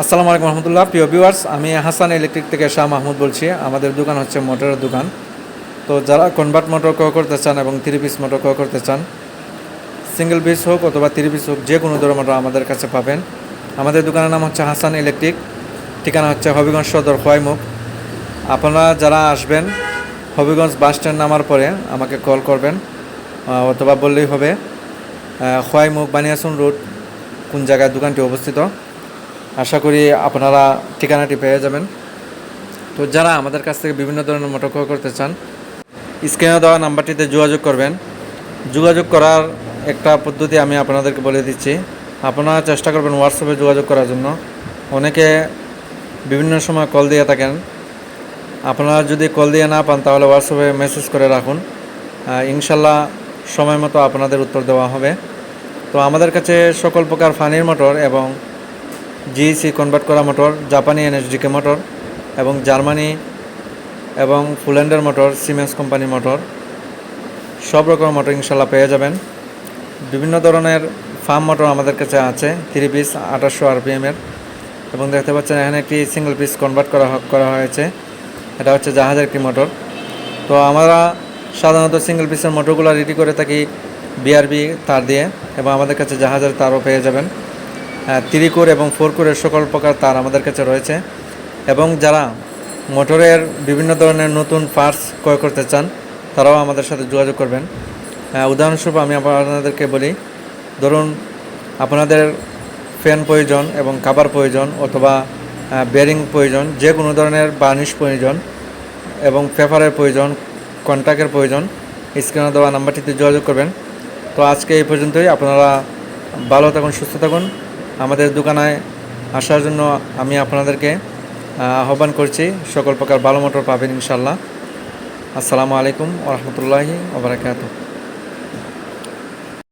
আসসালামু আলাইকুম রহমতুল্লাহ, প্রিয় ভিউয়ার্স আমি হাসান ইলেকট্রিক থেকে শাহ মাহমুদ বলছি। আমাদের দোকান হচ্ছে মোটরের দোকান। তো যারা কনভার্ট মোটর ক্রয় করতে চান এবং থ্রি পিস মোটর ক্রয় করতে চান সিঙ্গেল পিস হোক অথবা থ্রি পিস হোক যে কোনো ধরনের মোটর আমাদের কাছে পাবেন। আমাদের দোকানের নাম হচ্ছে হাসান ইলেকট্রিক ঠিকানা হচ্ছে হবিগঞ্জ সদর খোয়াইমুখ আপনারা যারা আসবেন হবিগঞ্জ বাস স্ট্যান্ড নামার পরে আমাকে কল করবেন অথবা বললেই হবে খোয়াইমুখ বানিয়াসুন রোড, কোন জায়গায় দোকানটি অবস্থিত। আশা করি আপনারা ঠিকানাটি পেয়ে যাবেন। তো যারা আমাদের কাছ থেকে বিভিন্ন ধরনের মোটর ক্রয় করতে চান, স্ক্রিনে দেওয়া নাম্বারটিতে যোগাযোগ করবেন। যোগাযোগ করার একটা পদ্ধতি আমি আপনাদেরকে বলে দিচ্ছি। আপনারা চেষ্টা করবেন হোয়াটসঅ্যাপে যোগাযোগ করার জন্য। অনেকে বিভিন্ন সময় কল দিয়ে থাকেন। আপনারা যদি কল দিয়ে না পান, তাহলে হোয়াটসঅ্যাপে মেসেজ করে রাখুন। ইনশাল্লাহ সময় মতো আপনাদের উত্তর দেওয়া হবে। তো আমাদের কাছে সকল প্রকার ফানির মোটর এবং জিইসি কনভার্ট করা মোটর জাপানি এনএসডিকে মোটর এবং জার্মানি এবং ফুল্যান্ডের মোটর সিমেন্স কোম্পানি মোটর সব রকম মোটর ইনশাল্লাহ পেয়ে যাবেন। বিভিন্ন ধরনের ফার্ম মোটর আমাদের কাছে আছে থ্রি পিস আঠাশশো আরপিএমের এবং দেখতে পাচ্ছেন এখানে একটি সিঙ্গেল পিস কনভার্ট করা করা হয়েছে। এটা হচ্ছে জাহাজের একটি মোটর তো আমরা সাধারণত সিঙ্গেল পিসের মোটরগুলো রেডি করে থাকি বিআরবি তার দিয়ে এবং আমাদের কাছে জাহাজের তারও পেয়ে যাবেন। থ্রি কোর এবং ফোর কোরের সকল প্রকার তার আমাদের কাছে রয়েছে। এবং যারা মোটরের বিভিন্ন ধরনের নতুন পার্টস ক্রয় করতে চান তারাও আমাদের সাথে যোগাযোগ করবেন। আহ, উদাহরণস্বরূপ আমি আপনাদেরকে বলি ধরুন আপনাদের ফ্যান প্রয়োজন এবং কাবার প্রয়োজন অথবা বেয়ারিং প্রয়োজন যে কোনো ধরনের বার্নিশ প্রয়োজন এবং পেপারের প্রয়োজন কন্ট্যাক্টের প্রয়োজন স্ক্রিনে দেওয়া নাম্বারটিতে যোগাযোগ করবেন। তো আজকে এই পর্যন্তই। আপনারা ভালো থাকুন সুস্থ থাকুন। আমাদের দোকানে আসার জন্য আমি আপনাদেরকে আহ্বান করছি। সকল প্রকার ভালো মোটর পাবেন ইনশাল্লাহ আসসালামু আলাইকুম ওরহমতুল্লাহি ওবরাকাতুহ